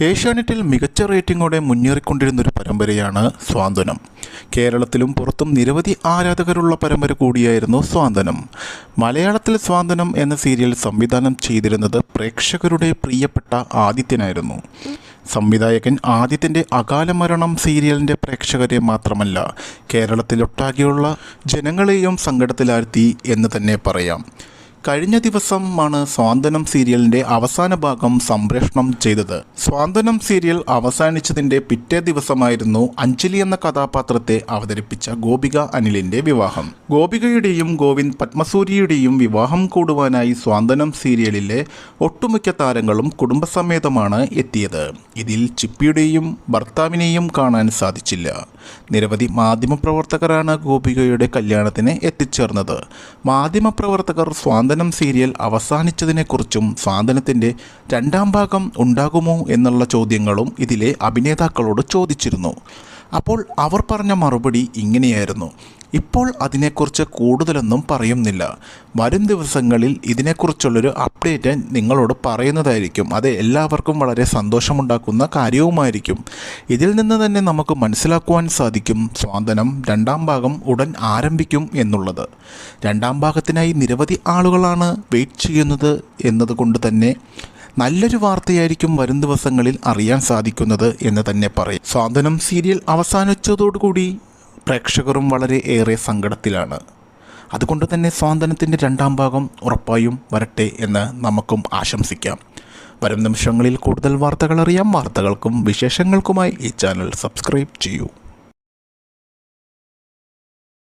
ഏഷ്യാനെറ്റിൽ മികച്ച റേറ്റിംഗോടെ മുന്നേറിക്കൊണ്ടിരുന്ന ഒരു പരമ്പരയാണ് സ്വാന്തനം. കേരളത്തിലും പുറത്തും നിരവധി ആരാധകരുള്ള പരമ്പര കൂടിയായിരുന്നു സ്വാന്തനം. മലയാളത്തിൽ സ്വാന്തനം എന്ന സീരിയൽ സംവിധാനം ചെയ്തിരുന്നത് പ്രേക്ഷകരുടെ പ്രിയപ്പെട്ട ആദിത്യനായിരുന്നു. സംവിധായകൻ ആദിത്യന്റെ അകാല മരണം സീരിയലിന്റെ പ്രേക്ഷകരെ മാത്രമല്ല കേരളത്തിലൊട്ടാകെയുള്ള ജനങ്ങളെയും സങ്കടത്തിലാഴ്ത്തി എന്ന് തന്നെ പറയാം. കഴിഞ്ഞ ദിവസമാണ് സ്വാന്തനം സീരിയലിന്റെ അവസാന ഭാഗം സംപ്രേഷണം ചെയ്തത്. സ്വാന്തനം സീരിയൽ അവസാനിച്ചതിന്റെ പിറ്റേ ദിവസമായിരുന്നു അഞ്ജലി എന്ന കഥാപാത്രത്തെ അവതരിപ്പിച്ച ഗോപിക അനിലിന്റെ വിവാഹം. ഗോപികയുടെയും ഗോവിന്ദ് പത്മസൂരിയുടെയും വിവാഹം കൂടുവാനായി സ്വാന്തനം സീരിയലിലെ ഒട്ടുമിക്ക താരങ്ങളും കുടുംബസമേതമാണ് എത്തിയത്. ഇതിൽ ചിപ്പിയുടെയും ഭർത്താവിനെയും കാണാൻ സാധിച്ചില്ല. നിരവധി മാധ്യമപ്രവർത്തകരാണ് ഗോപികയുടെ കല്യാണത്തിന് എത്തിച്ചേർന്നത്. മാധ്യമപ്രവർത്തകർ സ്വാന്തനം സീരിയൽ അവസാനിച്ചതിനെക്കുറിച്ചും സ്വാതന്ത്ര്യത്തിന്റെ രണ്ടാം ഭാഗം ഉണ്ടാകുമോ എന്നുള്ള ചോദ്യങ്ങളും ഇതിലെ അഭിനേതാക്കളോട് ചോദിച്ചിരുന്നു. അപ്പോൾ അവർ പറഞ്ഞ മറുപടി ഇങ്ങനെയായിരുന്നു. ഇപ്പോൾ അതിനെക്കുറിച്ച് കൂടുതലൊന്നും പറയുന്നില്ല. വരും ദിവസങ്ങളിൽ ഇതിനെക്കുറിച്ചുള്ളൊരു അപ്ഡേറ്റ് നിങ്ങളോട് പറയുന്നതായിരിക്കും. അത് എല്ലാവർക്കും വളരെ സന്തോഷമുണ്ടാക്കുന്ന കാര്യവുമായിരിക്കും. ഇതിൽ നിന്ന് തന്നെ നമുക്ക് മനസ്സിലാക്കുവാൻ സാധിക്കും സ്വാതനം രണ്ടാം ഭാഗം ഉടൻ ആരംഭിക്കും എന്നുള്ളത്. രണ്ടാം ഭാഗത്തിനായി നിരവധി ആളുകളാണ് വെയിറ്റ് ചെയ്യുന്നത് എന്നതുകൊണ്ട് തന്നെ നല്ലൊരു വാർത്തയായിരിക്കും വരും ദിവസങ്ങളിൽ അറിയാൻ സാധിക്കുന്നത് എന്ന് തന്നെ പറയും. സ്വാതനം സീരിയൽ അവസാനിച്ചതോടുകൂടി പ്രേക്ഷകരും വളരെ ഏറെ സങ്കടത്തിലാണ്. അതുകൊണ്ട് തന്നെ സ്വാതന്ത്ര്യത്തിന്റെ രണ്ടാം ഭാഗം ഉറപ്പായും വരട്ടെ എന്ന് നമുക്കും ആശംസിക്കാം. വരും നിമിഷങ്ങളിൽ കൂടുതൽ വാർത്തകൾ അറിയാം. വാർത്തകൾക്കും വിശേഷങ്ങൾക്കുമായി ഈ ചാനൽ സബ്സ്ക്രൈബ് ചെയ്യൂ.